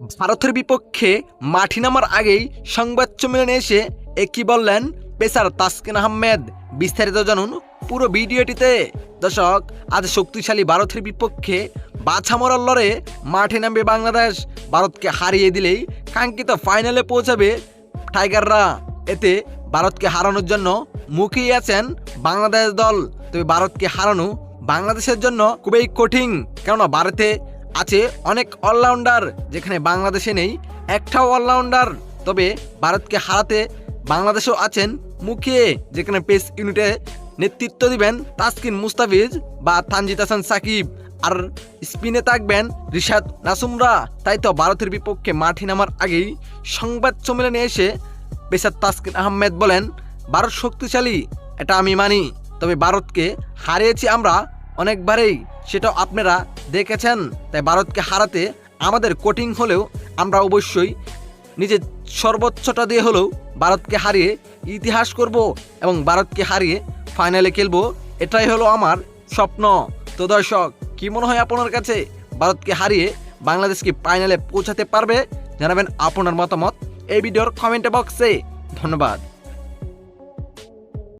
ভারতের বিপক্ষে মাঠে নামার আগেই সংবাদ সম্মেলনে এসে একই বললেন পেসার তাসকিন আহমেদ। বিস্তারিত জানুন পুরো ভিডিওটিতে। দর্শক, আজ শক্তিশালী ভারতের বিপক্ষে বাছা মরার লড়ে মাঠে নামবে বাংলাদেশ। ভারতকে হারিয়ে দিলেই কাঙ্ক্ষিত ফাইনালে পৌঁছাবে টাইগাররা। এতে ভারতকে হারানোর জন্য মুখিয়ে আছেন বাংলাদেশ দল। তবে ভারতকে হারানো বাংলাদেশের জন্য খুবই কঠিন। কেননা ভারতে আছে অনেক অলরাউন্ডার যেখানে বাংলাদেশে নেই, একটাও অলরাউন্ডার তবে ভারতকে হারাতে বাংলাদেশও আছেন মুখিয়ে যেখানে পেস ইউনিটে নেতৃত্ব দিবেন তাসকিন মুস্তাফিজ বা তানজিদ হাসান সাকিব। আর স্পিনে থাকবেন রিশাদ নাসুমরা। তাই তো ভারতের বিপক্ষে মাঠে নামার আগেই সংবাদ সম্মেলনে এসে পেশার তাসকিন আহমেদ বলেন, ভারত শক্তিশালী, এটা আমি মানি। তবে ভারতকে হারিয়েছি আমরা অনেকবারেই সেটা আপনারা দেখেছেন, তাই ভারতকে হারাতে আমাদের কোটিং হলেও আমরা অবশ্যই নিজের সর্বোচ্চটা দিয়ে হলেও ভারতকে হারিয়ে ইতিহাস করব এবং ভারতকে হারিয়ে ফাইনালে খেলব, এটাই হলো আমার স্বপ্ন। তো দর্শক, কি মনে হয় আপনার কাছে? ভারতকে হারিয়ে বাংলাদেশকে ফাইনালে পৌঁছাতে পারবে? জানাবেন আপনার মতামত এই ভিডিওর কমেন্ট বক্সে ধন্যবাদ।